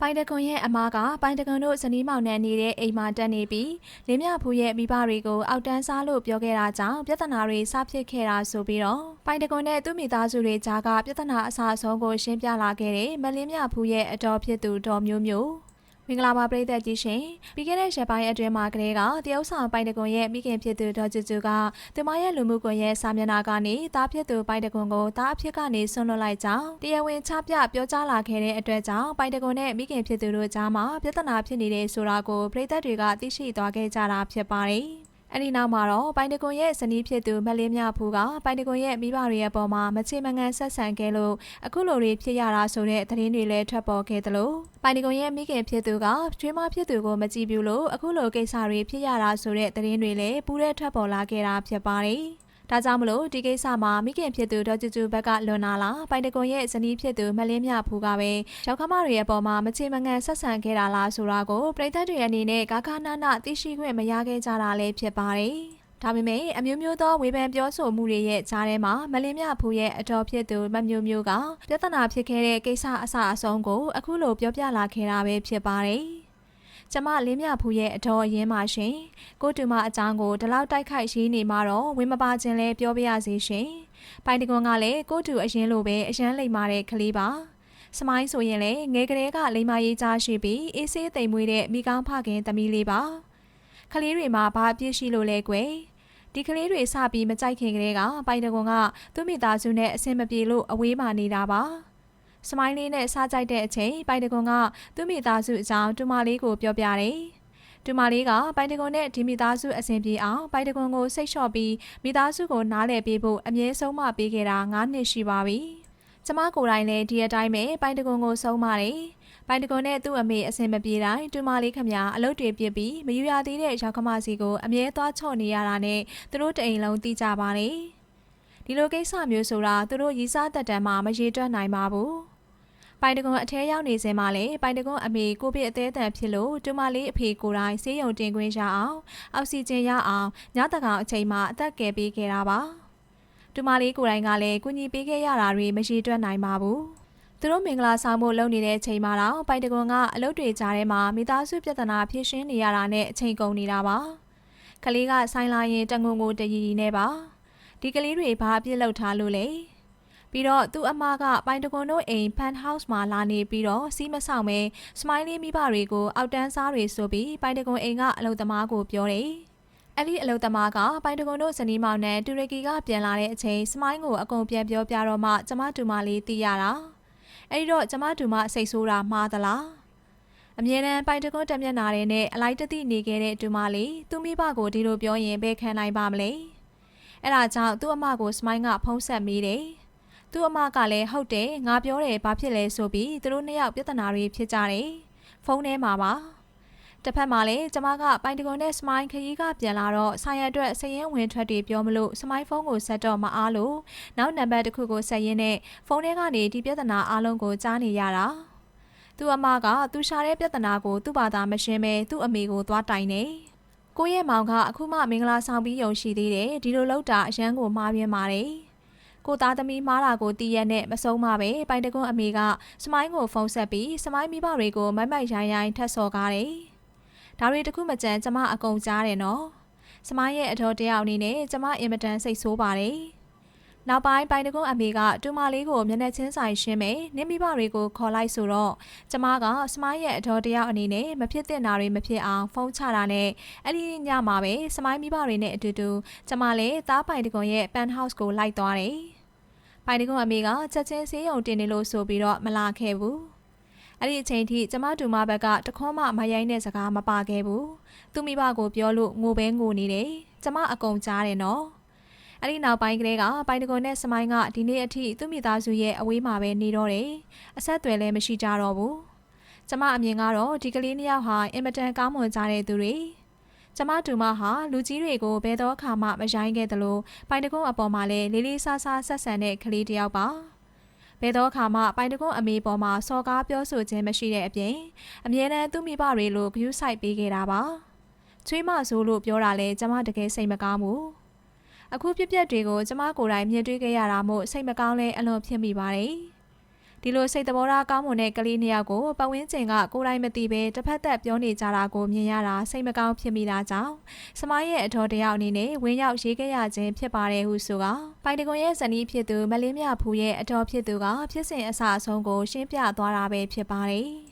ပိုင်တကွန်ရဲ့အမားကပိုင်တကွန်တို့ဇနီးမောင်နှံနေတဲ့အိမ်မှာတက်နေပြီးလင်းမြဖူးရဲ့မိဘတွေကိုအောက်တန်းစားလို့ပြောခဲ့တာကြောင့်ပြဿနာတွေစဖြစ်ခဲ့တာဆိုပြီးတော့ပိုင်တကွန်နဲ့သူ့မိသားစုတွေကြားကပြဿနာအဆအဆုံးကိုရှင်းပြလာခဲ့တဲ့မလင်းမြဖူးရဲ့အတော်ဖြစ်သူတော်မျိုးမျိုး မင်္ဂလာပါပရိသတ်ကြီးရှင်ပြီးခဲ့တဲ့ရက်ပိုင်းအတွင်းမှာကလေးကတရုတ်ဆောင်ပိုင်တကွန်ရဲ့မိခင်ဖြစ်သူဒေါ်ကျူကျူကသူမရဲ့လူမှုကွန်ရက်စာမျက်နှာကနေတားဖြစ်သူပိုင်တကွန်ကိုတားအဖြစ်ကနေဆွန့်လွတ်လိုက်ကြောင်းတရားဝင်ချပြပြောကြားလာခဲ့တဲ့အတွက်ကြောင့်ပိုင်တကွန်နဲ့မိခင်ဖြစ်သူတို့ကြားမှာပြဿနာဖြစ်နေတဲ့ဆိုတာကိုပရိသတ်တွေကသိရှိသွားခဲ့ကြတာဖြစ်ပါတယ် အဲ့ဒီနောက်မှာတော့ပိုင်တကွန်ရဲ့ဇနီးဖြစ်သူမလင်းမြဖူးကပိုင်တကွန်ရဲ့မိဘတွေရဲ့ပေါ်မှာမချေမငံဆက်ဆံခဲ့လို့အခုလိုတွေဖြစ်ရတာဆိုတဲ့သတင်းတွေလည်းထွက်ပေါ်ခဲ့သလိုပိုင်တကွန်ရဲ့မိခင်ဖြစ်သူကကျွေးမဖြစ်သူကိုမကြည့်ဘူးလို့အခုလိုကိစ္စတွေဖြစ်ရတာဆိုတဲ့သတင်းတွေလည်းပူးတဲ့ထွက်ပေါ်လာခဲ့တာဖြစ်ပါတယ် ဒါကြောင့်မလို့ဒီကိစ္စမှာမိခင်ဖြစ်သူဒေါ်ကျူကျူဘက်ကလွန်နာလာပိုင်တကွန်ရဲ့ဇနီးဖြစ်သူမလင်းမြဖူးကပဲရောက်ခမတွေရဲ့ပေါ်မှာမချေမငံဆက်ဆံခဲ့တာလားဆိုတာကိုပြည်သက်တွေအနေနဲ့ကာကနာနာသိရှိခွင့်မရခဲ့ကြတာလည်းဖြစ်ပါတယ်ဒါပေမဲ့အမျိုးမျိုးသောဝေဖန်ပြောဆိုမှုတွေရဲ့ကြားထဲမှာမလင်းမြဖူးရဲ့အတော်ဖြစ်သူမမျိုးမျိုးကပြဿနာဖြစ်ခဲ့တဲ့ကိစ္စအဆအဆုံးကိုအခုလိုပြောပြလာခဲ့တာပဲဖြစ်ပါတယ်။ ကျမလင်းမြဖူးရဲ့အတော်အရင်းပါရှင်။ကိုတူမအကြောင်းကိုဒီလောက်တိုက်ခိုက်ရေးနေမှာတော့ဝင်းမပါခြင်းလဲပြောပြရစီရှင်။ပိုင်တကွန်ကလည်းကိုတူအရင်လိုပဲအရန်လိမ်မာတဲ့ကလေးပါ။စမိုင်းဆိုရင်လည်းငယ်ကလေးကလိမ်မာရေးကြားရှိပြီးအေးဆေးသိမ်မွေးတဲ့မိကောင်းဖခင်သမီးလေးပါ။ကလေးတွေမှာဘာအပြစ်ရှိလို့လဲကွယ်။ဒီကလေးတွေစပြီးမကြိုက်ခင်ကလေးကပိုင်တကွန်ကသူ့မိသားစုနဲ့အဆင်မပြေလို့အဝေးမှာနေတာပါ။ စမိုင်းလေးနဲ့စားကြိုက်တဲ့အချိန်ပိုင်တကွန်ကသူ့မိသားစုအကြောင်းတူမလေးကိုပြောပြတယ်။တူမလေးကပိုင်တကွန်နဲ့ဒီမိသားစုအဆင်ပြေအောင်ပိုင်တကွန်ကိုစိတ်လျှော့ပြီးမိသားစုကိုနားလည်ပေးဖို့အမြဲဆုံးမပေးခဲ့တာ9နှစ်ရှိပါပြီ။ကျမကိုယ်တိုင်လည်းဒီအတိုင်းပဲပိုင်တကွန်ကိုဆုံးပါတယ်။ပိုင်တကွန်နဲ့သူ့အမေအဆင်မပြေတိုင်းတူမလေးခမအလုပ်တွေပြစ်ပြီးမယူရသေးတဲ့ရောက်ခမစီကိုအမြဲသွားချော့နေရတာနဲ့သူတို့တအိမ်လုံးတီးကြပါတယ်။ဒီလိုကိစ္စမျိုးဆိုတာသူတို့ရီစားတက်တမ်းမှမရေတွက်နိုင်ပါဘူး။ ပိုင်တကွန်အထဲရောက်နေစဉ်မှာလေပိုင်တကွန်အမေကိုပြစ်အသေးအတန်ဖြစ်လို့တူမလေးအဖေကိုယ်တိုင်ဆေးရုံတင်ခွင့်ရအောင်အောက်ဆီဂျင်ရအောင်ညတကောင်အချိန်မှအသက်ကယ်ပေးခဲ့တာပါ။တူမလေးကိုယ်တိုင်ကလည်းကုညီပေးခဲ့ရတာတွေမရေတွက်နိုင်ပါဘူး။သူတို့မင်္ဂလာဆောင်မှုလုပ်နေတဲ့အချိန်မှာတော့ပိုင်တကွန်ကအလုပ်တွေကြားထဲမှာမိသားစုပြဿနာဖြေရှင်းနေရတာနဲ့အချိန်ကုန်နေတာပါ။ကလေးကဆိုင်လာရင်တငုံကိုတရီရီနဲ့ပါ။ဒီကလေးတွေဘာအပြစ်လုပ်ထားလို့လဲ။ ပြီးတော့သူ့အမကပိုင်တကွန်တို့အိမ်ဖန်ဟောက်စ်မှာလာနေပြီးတော့စီးမဆောင်မဲစမိုင်းလေးမိဘတွေကိုအောက်တန်းစားတွေဆိုပြီးပိုင်တကွန်အိမ်ကအလုပ်သမားကိုပြောတယ်။အဲ့ဒီအလုသမားကပိုင်တကွန်တို့ဇနီးမောင်နဲ့တူရကီကပြန်လာတဲ့အချိန်စမိုင်းကိုအကုန်ပြန်ပြောပြတော့မှကျမတူမလေးသိရတာအဲ့ဒီတော့ကျမတူမစိတ်ဆိုးတာမှားသလားအမြဲတမ်းပိုင်တကွန်တက်မျက်နာတွေနဲ့အလိုက်တသိနေခဲ့တဲ့တူမလေးသူမိဘကိုဒီလိုပြောရင်ဘယ်ခံနိုင်ပါမလဲအဲ့ဒါကြောင့်သူ့အမကိုစမိုင်းကဖုံးဆက်မိတယ် သူ့အမကလည်းဟုတ်တယ်ငါပြောတယ်ဘာဖြစ်လဲဆိုပြီးသူတို့နှစ်ယောက်ပြဿနာတွေဖြစ်ကြတယ်ဖုန်းထဲမှာပါတစ်ဖက်မှာလည်းကျမကပိုင်တကွန်နဲ့စမိုင်းခရီးကပြန်လာတော့ဆိုင်ရအတွက်စရင်ဝင်ထွက်တွေပြောမလို့စမိုင်းဖုန်းကိုဆက်တော့မအားလို့နောက်နံပါတ်တစ်ခုကိုဆက်ရင်းနဲ့ဖုန်းထဲကနေဒီပြဿနာအားလုံးကိုကြားနေရတာသူ့အမကသူရှာတဲ့ပြဿနာကိုသူ့ဘာသာမရှင်းပဲသူ့အမေကိုသွားတိုင်နေကိုရဲ့မောင်ကအခုမှမင်္ဂလာဆောင်ပြီးယုံရှိသေးတယ်ဒီလိုလောက်တာအရန်ကိုမှားပြင်းပါတယ် ကိုသားသမီးမားတာကိုတည်ရက်နဲ့မဆုံးမပဲပိုင်တကွန်းအမေကစမိုင်းကိုဖုန်းဆက်ပြီးစမိုင်းမိဘတွေကိုမိုက်မိုက်ရိုင်းရိုင်းထက်စော်ကားတယ်။ဒါတွေတခုမကြမ်းကျမအကုန်ကြားတယ်နော်။စမိုင်းရဲ့အတော်တယောက်အနေနဲ့ကျမအင်မတန်စိတ်ဆိုးပါတယ်။နောက်ပိုင်းပိုင်တကွန်းအမေကတူမလေးကိုမျက်နှာချင်းဆိုင်ရှင်းမယ်နင်းမိဘတွေကိုခေါ်လိုက်ဆိုတော့ကျမကစမိုင်းရဲ့အတော်တယောက်အနေနဲ့မဖြစ်တဲ့နာတွေမဖြစ်အောင်ဖုန်းချတာနဲ့အဲ့ဒီညမှာပဲစမိုင်းမိဘတွေနဲ့အတူတူကျမလည်းသားပိုင်တကွန်းရဲ့ပန်ဟောက်စ်ကိုလိုက်သွားတယ်။ ပိုင်တကွန်အမေကချက်ချင်းဆေးရုံတင်နေလို့ဆိုပြီးတော့မလာခဲ့ဘူးအဲ့ဒီအချိန်ထိကျမတူမဘက်ကတခွန်းမှမရိုင်းတဲ့စကားမပါခဲ့ဘူးသူမိဘကိုပြောလို့ငိုပဲငိုနေတယ်ကျမအကုန်ကြားတယ်နော်အဲ့ဒီနောက်ပိုင်းကလေးကပိုင်တကွန်နဲ့စမိုင်းကဒီနေ့အထိသူ့မိသားစုရဲ့အဝေးမှာပဲနေတော့တယ်အဆက်အသွယ်လည်းမရှိကြတော့ဘူးကျမအမြင်ကတော့ဒီကလေးနှစ်ယောက်ဟာအင်မတန်ကောင်းမွန်ကြတဲ့သူတွေ ကျမတူမဟာလူကြီးတွေကိုဘယ်တော့အခါမှမရိုင်းခဲ့သလိုပိုင်တကုန်းအပေါ်မှာလည်းလေးလေးစားစားဆက်ဆံတဲ့ကလေးတစ်ယောက်ပါဘယ်တော့အခါမှပိုင်တကုန်းအမေပေါ်မှာစော်ကားပြောဆိုခြင်းမရှိတဲ့အပြင်အမြဲတမ်းသူ့မိဘတွေလိုဂရုစိုက်ပေးခဲ့တာပါချွေးမဆိုးလို့ပြောတာလဲကျမတကယ်စိတ်မကောင်းဘူးအခုဖြစ်ပျက်တွေကိုကျမကိုယ်တိုင်မြင်တွေ့ခဲ့ရတာမို့စိတ်မကောင်းလဲအလွန်ဖြစ်မိပါတယ်ဒီ ဒီလိုစိတ်သဘောထားကောင်းမွန်တဲ့ကလေးနှစ်ယောက်ကိုပတ်ဝန်းကျင်ကကိုယ်တိုင်မသိဘဲတစ်ဖက်သက်ပြောနေကြတာကိုမြင်ရတာစိတ်မကောင်းဖြစ်မိတာကြောင့်စမိုင်းရဲ့အတော်တယောက်အနေနဲ့ဝင်းရောက်ရေးခဲ့ရခြင်းဖြစ်ပါတယ်ဟုဆိုကပိုင်တကွန်ရဲ့ဇနီးဖြစ်သူမလင်းမြဖူးရဲ့အတော်ဖြစ်သူကဖြစ်စဉ်အစအဆုံးကိုရှင်းပြသွားတာပဲဖြစ်ပါတယ်